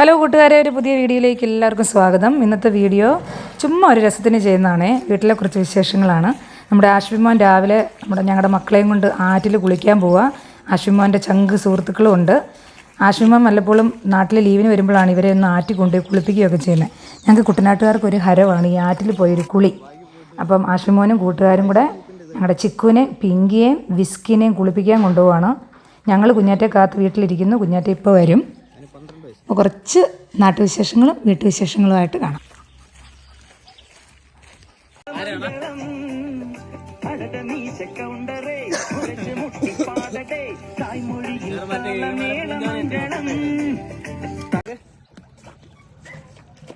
Hello കൂട്ടുകാരെ ഒരു പുതിയ വീഡിയോയിലേക്ക് എല്ലാവർക്കും സ്വാഗതം. ഇന്നത്തെ വീഡിയോ ചുമ്മാ ഒരു രസത്തിന് ചെയ്യുന്നതാണ്. വീട്ടിലെ കുറച്ച് വിശേഷങ്ങളാണ്. നമ്മുടെ ആശ്വിമോൻ രാവിലെ നമ്മുടെ ഞങ്ങളുടെ മക്കളെയും കൊണ്ട് ആറ്റിൽ കുളിക്കാൻ പോവുക ആശ്വിമോന്റെ ചങ്ക് സുഹൃത്തുക്കളും ഉണ്ട്. ആശ്വിമോൻ വല്ലപ്പോഴും നാട്ടിൽ ലീവിന് വരുമ്പോഴാണ് ഇവരെ ഒന്ന് ആറ്റി കൊണ്ടുപോയി കുളിപ്പിക്കുകയൊക്കെ ചെയ്യുന്നത്. ഞങ്ങൾക്ക് കുട്ടനാട്ടുകാർക്ക് ഒരു ഹരമാണ് ഈ ആറ്റിൽ പോയൊരു കുളി. അപ്പം ആശ്വിമോനും കൂട്ടുകാരും കൂടെ ഞങ്ങളുടെ ചിക്കുവിനെ പിങ്കിയെയും വിസ്കിനെയും കുളിപ്പിക്കാൻ കൊണ്ടുപോവാണ്. ഞങ്ങൾ കുഞ്ഞാറ്റെ കാത്ത് വീട്ടിലിരിക്കുന്നു. കുഞ്ഞാറ്റ ഇപ്പോൾ വരും. അപ്പോൾ കുറച്ച് നാട്ടുവിശേഷങ്ങളും വീട്ടുവിശേഷങ്ങളുമായിട്ട് കാണാം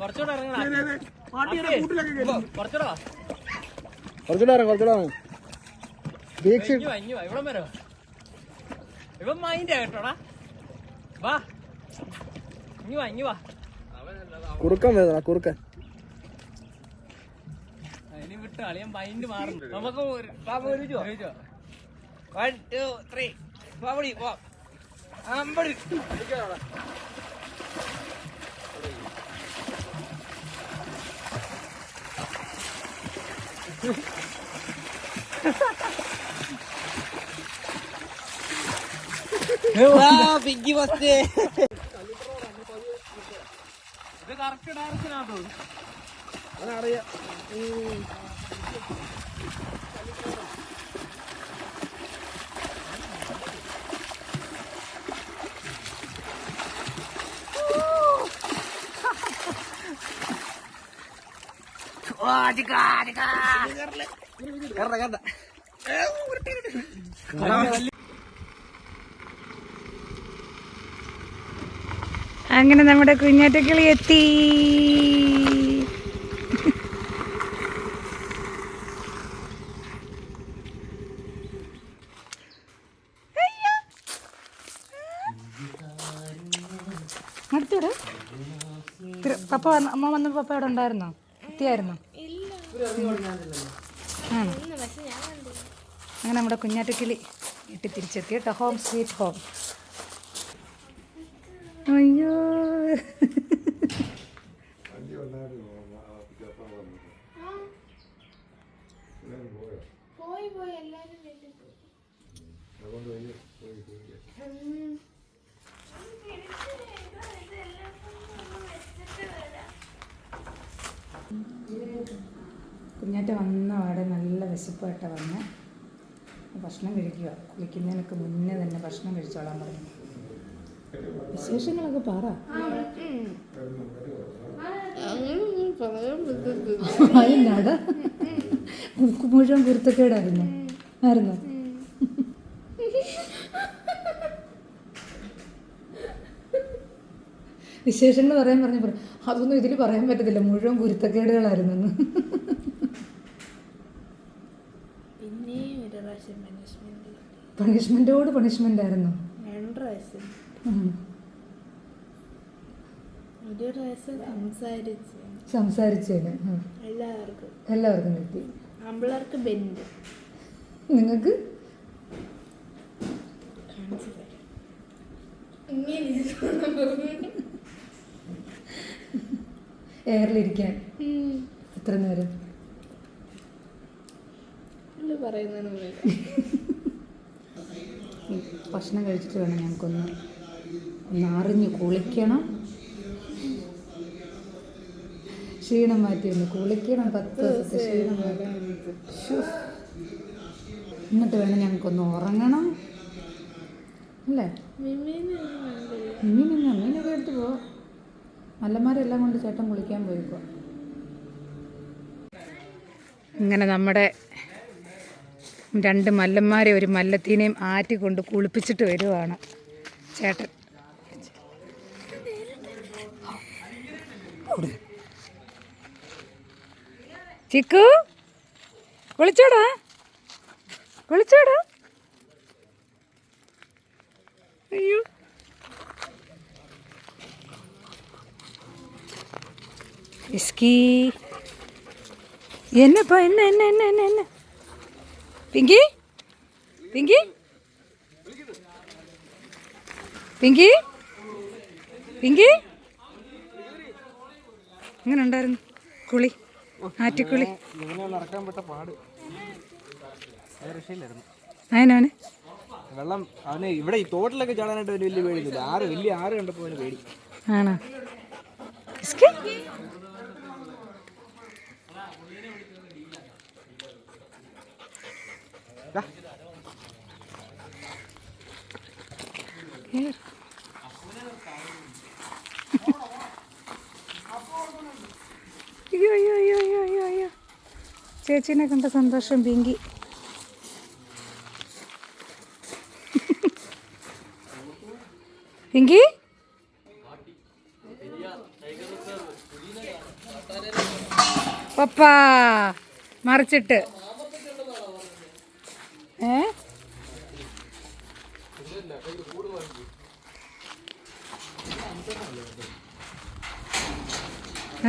കുറച്ചുകൂടെ ഇറങ്ങണം കുറച്ചുകൂടെ വാ. കുറച്ചുകൂടെ ഇറങ്ങ്, കുറച്ചുകൂടെ ഇറങ്ങ്. ദീക്ഷ ഇങ്ങ് വാ, ഇങ്ങ് വാ, ഇവിടം വരെ വാ. ഇവൻ മൈൻഡ് കേട്ടോടാ വാ ഇങ്ങ് വാ ഇങ്ങ് വാ കുറുക്കൻ വേദന കുറുക്കൻ ഇനി വിട്ട് അളിയൻ മൈൻഡ് മാറുന്നു നമുക്ക് ഒരു- പാപ്പ ഒരുമിച്ച് വാ. One, two, three. വാ, പൊടി, പോ. അമ്പടി. വാ, പിങ്കി ഫസ്റ്റ് ഇത് കറക്റ്റ് ഡയറക്ഷൻ ആട്ടോ അതറിയാം അങ്ങനെ നമ്മുടെ കുഞ്ഞാറ്റക്കിളി എത്തി. പപ്പ വന്ന അമ്മ വന്നപ്പോൾ പപ്പ അവിടെ ഉണ്ടായിരുന്നോ? എത്തിയായിരുന്നോ? ആണോ? അങ്ങനെ നമ്മുടെ കുഞ്ഞാറ്റക്കിളി വീട്ടിൽ തിരിച്ചെത്തി കേട്ടോ. ഹോം സ്വീറ്റ് ഹോം അയ്യോ. പോയി പോയി എല്ലാരും വീട്ടിൽ പോയി. ഉം. കുഞ്ഞാറ്റ വന്ന അവിടെ നല്ല വിശപ്പായിട്ട വന്ന്. ഭക്ഷണം കഴിക്കുക കുളിക്കുന്നതിനൊക്കെ മുന്നേ തന്നെ ഭക്ഷണം കഴിച്ചോളാൻ പറഞ്ഞു. വിശേഷങ്ങളൊക്കെ പറ. അതിനാടാ മുഴുവൻ കുരുത്തക്കേടായിരുന്നു? ആയിരുന്നു? വിശേഷങ്ങൾ പറയാൻ പറഞ്ഞു പറഞ്ഞു അതൊന്നും ഇതിൽ പറയാൻ പറ്റത്തില്ല. മുഴുവൻ കുരുത്തക്കേടുകളായിരുന്നു പണിഷ്മെന്റ് പണിഷ്മെന്റോട് പണിഷ്മെന്റ് ആയിരുന്നു? സംസാരിച്ചതിന്. എല്ലാവർക്കും. കിട്ടി. നിങ്ങൾക്ക്? എയറിലിരിക്കാൻ. എത്ര നേരം? ഭക്ഷണം കഴിച്ചിട്ട് വേണം ഞങ്ങൾക്കൊന്ന്. ഒന്ന് അറിഞ്ഞ് കുളിക്കണം. ക്ഷീണം മാറ്റിയിരുന്നു. കുളിക്കണം പത്ത് ദിവസത്തെ ക്ഷീണം മാറ്റി. എന്നിട്ട് വേണം ഞങ്ങൾക്കൊന്ന് ഉറങ്ങണം. അല്ലേ. മീനില്ല മീനൊക്കെ എടുത്ത് പോ. മല്ലന്മാരെല്ലാം കൊണ്ട് ചേട്ടൻ കുളിക്കാൻ പോയിക്കോ. ഇങ്ങനെ നമ്മുടെ രണ്ട് മല്ലന്മാരെ ഒരു മല്ലത്തീനെയും ആറ്റി കൊണ്ട് കുളിപ്പിച്ചിട്ട് വരുവാണ് ചേട്ടൻ. ചിക്കു? കുളിച്ചോടാ. കുളിച്ചോടാ. അയ്യോ. വിസ്കി. എന്നപ്പാ എന്ന എന്ന എന്ന എന്ന എന്ന. പിങ്കി? പിങ്കി? പിങ്കി? പിങ്കി? എങ്ങനെ ഉണ്ടായിരുന്നു? കുളി. ആറ്റിക്കുളി. നടക്കാൻ പെട്ട പാട്. അത് രക്ഷയില്ലായിരുന്നു. അതിനവന് വെള്ളം അവന് ഇവിടെ ഈ തോട്ടിലൊക്കെ ചാടാനായിട്ട് ഒരു വലിയ പേടിയില്ല ആറ് വലിയ ആറ് കണ്ടപ്പോൾ അവന് പേടി. ആണോ? കിസ്കി? ദാ. കേറ്. അയ്യോ അയ്യോ അയ്യോ അയ്യോ അയ്യോ അയ്യോ ചേച്ചീനെ കണ്ട സന്തോഷം പിങ്കി. പിങ്കി? പപ്പാ മറിച്ചിട്ട്. ഏ?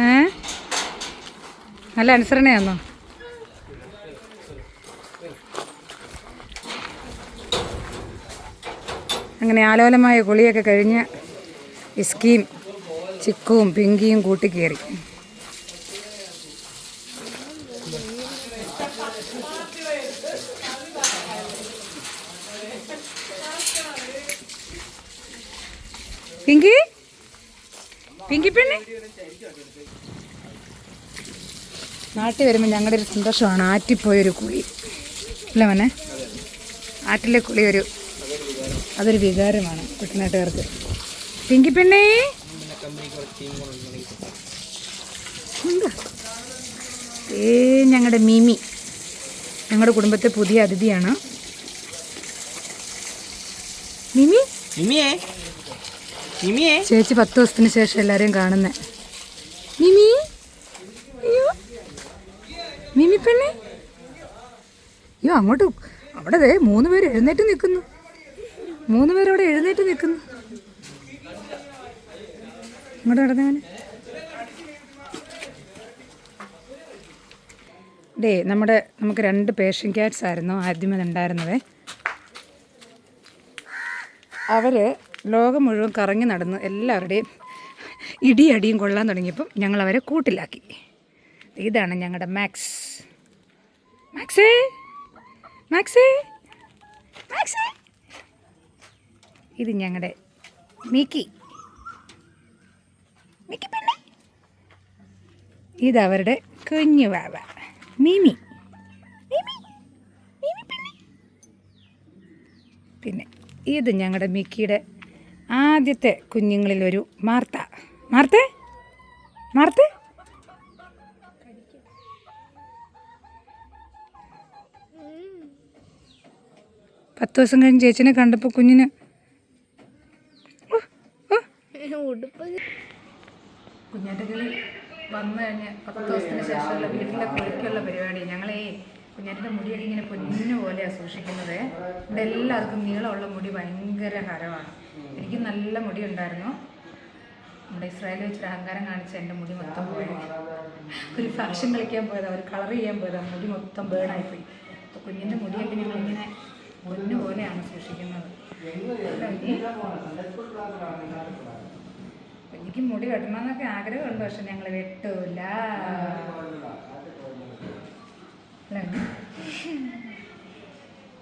ഏ? നല്ല അനുസരണയാന്നോ? അങ്ങനെ ആലോലമായ കുളിയൊക്കെ കഴിഞ്ഞ് ഇസ്കിയും ചിക്കുവും പിങ്കിയും കൂട്ടിക്കേറി. പിങ്കി? പിങ്കി പെണ്ണി? നാട്ടിൽ വരുമ്പോൾ ഞങ്ങളുടെ ഒരു സന്തോഷമാണ് ആറ്റിപ്പോയൊരു കുളി. അല്ല മോനെ? ആറ്റിലെ കുളി ഒരു അതൊരു വികാരമാണ് കുട്ടനാട്ടുകാർക്ക്. പിങ്കി പെണ്ണേ. ഏ ഞങ്ങളുടെ മിമി. ഞങ്ങളുടെ കുടുംബത്തെ പുതിയ അതിഥിയാണ്. മിമി? മിമിയേ? മിമിയേ? ചേച്ചി പത്ത് ദിവസത്തിന് ശേഷം എല്ലാവരെയും കാണുന്നേ. മിമി? മിമി പെണ്ണേ. അയ്യോ അങ്ങോട്ട്. അവിടെ ദേ മൂന്ന് പേര് എഴുന്നേറ്റ് നിൽക്കുന്നു. മൂന്ന് പേരോട് എഴുന്നേറ്റ് നിൽക്കുന്നു. ഇങ്ങോട്ട് നടന്നവന് ഡേ നമ്മുടെ നമുക്ക് രണ്ട് പേഷ്യൻ ക്യാറ്റ്സ് ആയിരുന്നു ആദ്യമേ ഉണ്ടായിരുന്നത്. അവർ ലോകം മുഴുവൻ കറങ്ങി നടന്ന് എല്ലാവരുടെയും ഇടിയടിയും കൊള്ളാൻ തുടങ്ങിയപ്പം ഞങ്ങൾ അവരെ കൂട്ടിലാക്കി. ഇതാണ് ഞങ്ങളുടെ മാക്സ്. മാക്സേ? മാക്സേ? മാക്സേ? ഇത് ഞങ്ങളുടെ മിക്കി. മിക്കി പെണ്ണെ. ഇതവരുടെ കുഞ്ഞു വാവ. മിമി. പിന്നെ ഇത് ഞങ്ങളുടെ മിക്കിയുടെ ആദ്യത്തെ കുഞ്ഞുങ്ങളിൽ ഒരു മാർത്ത. മാർത്തേ? മാർത്തേ? പത്ത് ദിവസം കഴിഞ്ഞ് ചേച്ചിനെ കണ്ടപ്പോൾ കുഞ്ഞിന് ഉടുപ്പ് കുഞ്ഞാറ്റക്കിളി വന്നു കഴിഞ്ഞ് പത്ത് ദിവസത്തിന് ശേഷമുള്ള വീട്ടിലെ കുളിക്കുള്ള പരിപാടി. ഞങ്ങളേ കുഞ്ഞാറ്റിന്റെ മുടിയൊക്കെ ഇങ്ങനെ പൊന്നു പോലെയാണ് സൂക്ഷിക്കുന്നത്. ഇവിടെ എല്ലാവർക്കും നീളമുള്ള മുടി ഭയങ്കര ഹരമാണ്. എനിക്ക് നല്ല മുടി ഉണ്ടായിരുന്നു നമ്മുടെ ഇസ്രായേലിൽ വെച്ചൊരു അഹങ്കാരം കാണിച്ച എന്റെ മുടി മൊത്തം പോയി. ഒരു ഫാഷൻ കളിക്കാൻ പോയതാണ് ഒരു കളർ ചെയ്യാൻ പോയതാണ് മുടി മൊത്തം ബേണായിപ്പോയി. അപ്പോൾ കുഞ്ഞിന്റെ മുടിയൊക്കെ ഞങ്ങൾ ഇങ്ങനെ പൊന്നു പോലെയാണ് സൂക്ഷിക്കുന്നത്. എനിക്ക് മുടി വെട്ടണമെന്നൊക്കെ ആഗ്രഹമുണ്ട് പക്ഷെ ഞങ്ങൾ വെട്ടൂല.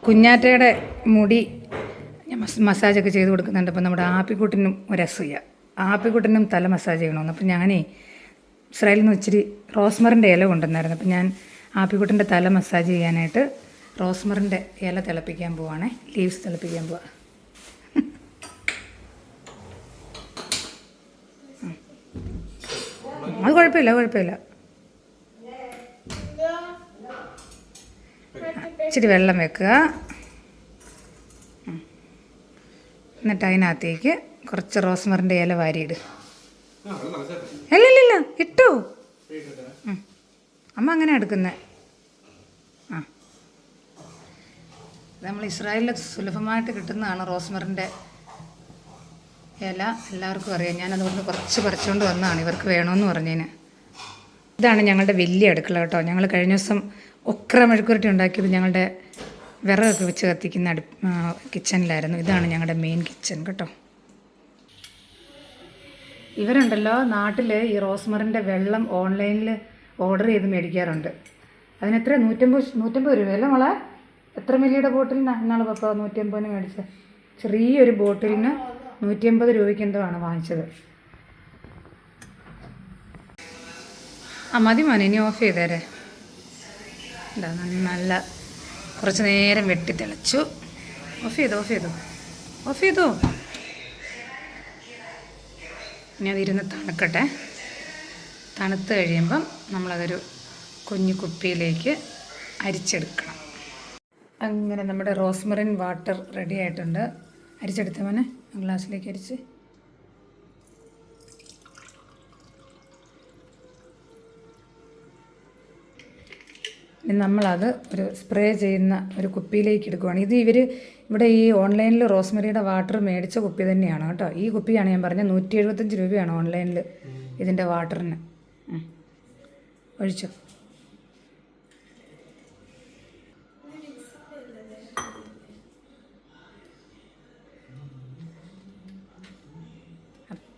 കുഞ്ഞാറ്റയുടെ മുടി മസാജൊക്കെ ചെയ്ത് കൊടുക്കുന്നുണ്ട്. അപ്പം നമ്മുടെ ആപ്പിക്കുട്ടിനും ഒരു അസൂയ ആപ്പിക്കുട്ടിനും തല മസാജ് ചെയ്യണമെന്ന്. അപ്പം ഞാനേ ഇസ്രായേലിൽ നിന്ന് ഇച്ചിരി റോസ്മറിന്റെ ഇല കൊണ്ടുവന്നായിരുന്നു. അപ്പം ഞാൻ ആപ്പിക്കുട്ടിന്റെ തല മസാജ് ചെയ്യാനായിട്ട് റോസ്മറിന്റെ ഇല തിളപ്പിക്കാൻ പോവാണേ. ലീവ്സ് തിളപ്പിക്കാൻ പോവാ. അത് കുഴപ്പമില്ല കുഴപ്പമില്ല. ഇച്ചിരി വെള്ളം വെക്കുക. എന്നിട്ട് അതിനകത്തേക്ക് കുറച്ച് റോസ്മറിന്റെ ഇല വാരിയിട്. ഇല്ല ഇല്ല ഇല്ല ഇട്ടു. അമ്മ അങ്ങനെ എടുക്കുന്നത് ആ. നമ്മൾ ഇസ്രായേലിൽ സുലഭമായിട്ട് കിട്ടുന്നതാണ് റോസ്മറിന്റെ ഇല എല്ലാവർക്കും അറിയാം. ഞാനതുകൊണ്ട് കുറച്ച് പറിച്ചുകൊണ്ട് വന്നതാണ്. ഇവർക്ക് വേണമെന്ന് പറഞ്ഞതിന് ഇതാണ് ഞങ്ങളുടെ വലിയ അടുക്കള കേട്ടോ. ഞങ്ങൾ കഴിഞ്ഞ ദിവസം ഒക്ര മെഴുക്കുരട്ടി ഉണ്ടാക്കിയത് ഞങ്ങളുടെ വിറകൊക്കെ വെച്ച് കത്തിക്കുന്ന അടു കിച്ചണിലായിരുന്നു ഇതാണ് ഞങ്ങളുടെ മെയിൻ കിച്ചൺ കേട്ടോ. ഇവരുണ്ടല്ലോ നാട്ടിൽ ഈ റോസ്മറിന്റെ വെള്ളം ഓൺലൈനിൽ ഓർഡർ ചെയ്ത് മേടിക്കാറുണ്ട്. അതിന് എത്ര? നൂറ്റമ്പത് നൂറ്റമ്പത് രൂപ അല്ല മോളെ? എത്ര മില്ലിയുടെ ബോട്ടിലിനാണ് ഇന്നാൾ പപ്പ നൂറ്റമ്പതിന് മേടിച്ചത് ചെറിയൊരു ബോട്ടിലിന് നൂറ്റമ്പത് രൂപയ്ക്ക് എന്തോ ആണ് വാങ്ങിച്ചത്. ആ മതി മോനെ ഇനി ഓഫ് ചെയ്തേരെ. എന്താ നല്ല കുറച്ച് നേരം വെട്ടി തിളച്ചു. ഓഫ് ചെയ്തു ഓഫ് ചെയ്തു? ഓഫ് ചെയ്തു? ഇനി അതിരുന്ന് തണുക്കട്ടെ. തണുത്ത് കഴിയുമ്പം നമ്മളതൊരു കുഞ്ഞു കുപ്പിയിലേക്ക് അരിച്ചെടുക്കണം. അങ്ങനെ നമ്മുടെ റോസ്മറിൻ വാട്ടർ റെഡി ആയിട്ടുണ്ട്. അരിച്ചെടുത്ത മോനെ. ഗ്ലാസ്സിലേക്ക് അരിച്ച് നമ്മളത് ഒരു സ്പ്രേ ചെയ്യുന്ന ഒരു കുപ്പിയിലേക്ക് എടുക്കുവാണ് ഇത് ഇവർ ഇവിടെ ഈ ഓൺലൈനിൽ റോസ്മറിയുടെ വാട്ടർ മേടിച്ച കുപ്പി തന്നെയാണ് കേട്ടോ. ഈ കുപ്പിയാണ് ഞാൻ പറഞ്ഞത് നൂറ്റി എഴുപത്തഞ്ച് രൂപയാണ് ഓൺലൈനിൽ ഇതിന്റെ വാട്ടറിന്. ഒഴിച്ചോ?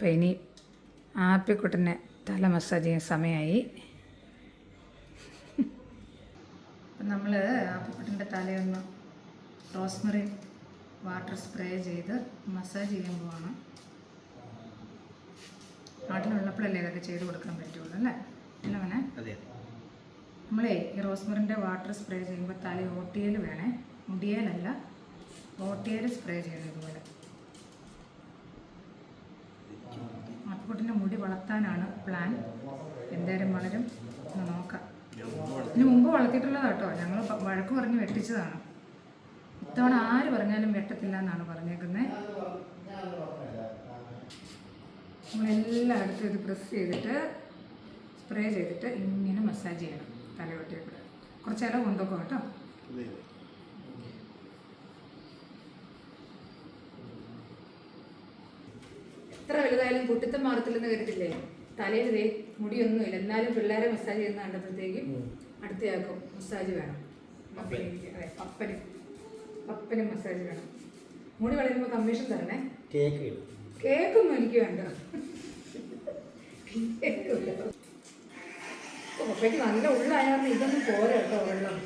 അപ്പം ഇനി ആപ്പിക്കുട്ടനെ തല മസാജ് ചെയ്യാൻ സമയമായി അപ്പം നമ്മൾ ആപ്പിക്കുട്ടന്റെ തലയൊന്ന് റോസ്മറി വാട്ടർ സ്പ്രേ ചെയ്ത് മസാജ് ചെയ്യാൻ പോവാണ്. നാട്ടിലുള്ളപ്പോഴല്ലേ ഇതൊക്കെ ചെയ്ത് കൊടുക്കാൻ പറ്റുള്ളൂ അല്ലേ? അല്ല നമ്മളേ ഈ റോസ്മറിന്റെ വാട്ടർ സ്പ്രേ ചെയ്യുമ്പോൾ തല ഓട്ടിയൽ വേണേ. മുടിയേലല്ല ഓട്ടിയൽ സ്പ്രേ ചെയ്യണം ഇതുപോലെ ആപ്പിക്കുട്ടിന്റെ മുടി വളർത്താനാണ് പ്ലാൻ എന്തായാലും വളരും. നോക്കാം. ഇതിന് മുമ്പ് വളർത്തിയിട്ടുള്ളതാ കേട്ടോ ഞങ്ങൾ വഴക്ക് പറഞ്ഞ് വെട്ടിച്ചതാണ്. ഇത്തവണ ആര് പറഞ്ഞാലും വെട്ടത്തില്ല എന്നാണ് പറഞ്ഞേക്കുന്നത് നമ്മളെല്ലായിടത്തും ഇത് പ്രസ് ചെയ്തിട്ട് സ്പ്രേ ചെയ്തിട്ട് ഇങ്ങനെ മസാജ് ചെയ്യണം തലയോട്ടിയെ കുറച്ച് ഇല കൊണ്ടുപോകും കേട്ടോ എത്ര വലുതായാലും കുട്ടിത്തം മാറത്തില്ലെന്ന് കരുതില്ലേ? തലയിൽ ദേ മുടിയൊന്നുമില്ല. എന്നാലും പിള്ളേരെ മസാജ് ചെയ്യുന്ന കണ്ടപ്പോഴത്തേക്കും അടുത്തയാൾക്കും മസാജ് വേണം. പപ്പനും അതെ പപ്പന് പപ്പന് മസാജ് വേണം. മുടി വളരുമ്പോൾ കമ്മീഷൻ തരണേ? കേക്ക് കേക്കൊന്നും എനിക്ക് വേണ്ട. പപ്പയ്ക്ക് നല്ല ഉള്ളായിരുന്നു ഇതൊന്നും പോരാ കേട്ടോ വെള്ളം.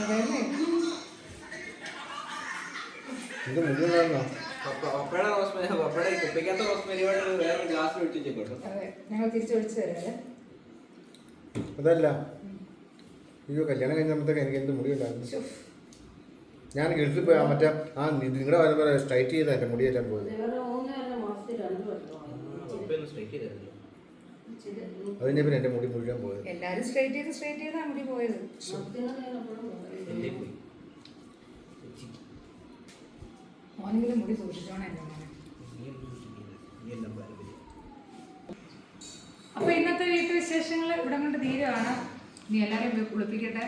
അതെ ഇത് മുഴുവൻ പപ്പയുടെ റോസ്മേരി പപ്പയുടെ ഈ കുപ്പിക്കകത്ത റോസ്മേരി വാട്ടർ വേറെ ഗ്ലാസ് വെച്ചിട്ടേക്കോട്ടോ അതെ ഞങ്ങൾ തിരിച്ചൊഴിച്ച് തരാം അതല്ല. അയ്യോ കല്യാണം കഴിഞ്ഞപ്പോഴത്തേക്ക് എനിക്ക് എന്ത് മുടി ഉണ്ടായിരുന്നു ഞാൻ ഗൾഫിൽ പോയി ആ മറ്റേ ആ നിങ്ങളുടെ വരുമ്പോൾ സ്ട്രൈറ്റ് ചെയ്ത എന്റെ മുടിയെല്ലാം പോയത്. പപ്പയൊന്ന് സ്ട്രൈക്ക് ചെയ്തായിരുന്നു അതിന്റെ പിന്നെ എന്റെ മുടി മുഴുവൻ പോയത്. എല്ലാരും സ്ട്രൈറ്റ് ചെയ്ത് സ്ട്രൈറ്റ് ചെയ്താ മുടി പോയത്. മോനെങ്കിലും മുടി സൂക്ഷിച്ചോണേ എന്റെ മോനെ. അപ്പൊ ഇന്നത്തെ വീട്ടുവിശേഷങ്ങൾ ഇവിടെ കൊണ്ട് തീരുവാണ്. നീ എല്ലാവരെയും കുളിപ്പിക്കട്ടെ.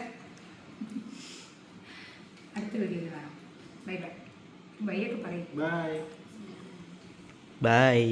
അടുത്ത വീഡിയോയിൽ കാണാം. Bye bye. ബൈ ഒക്കെ പറയും. ബൈ. ബൈ.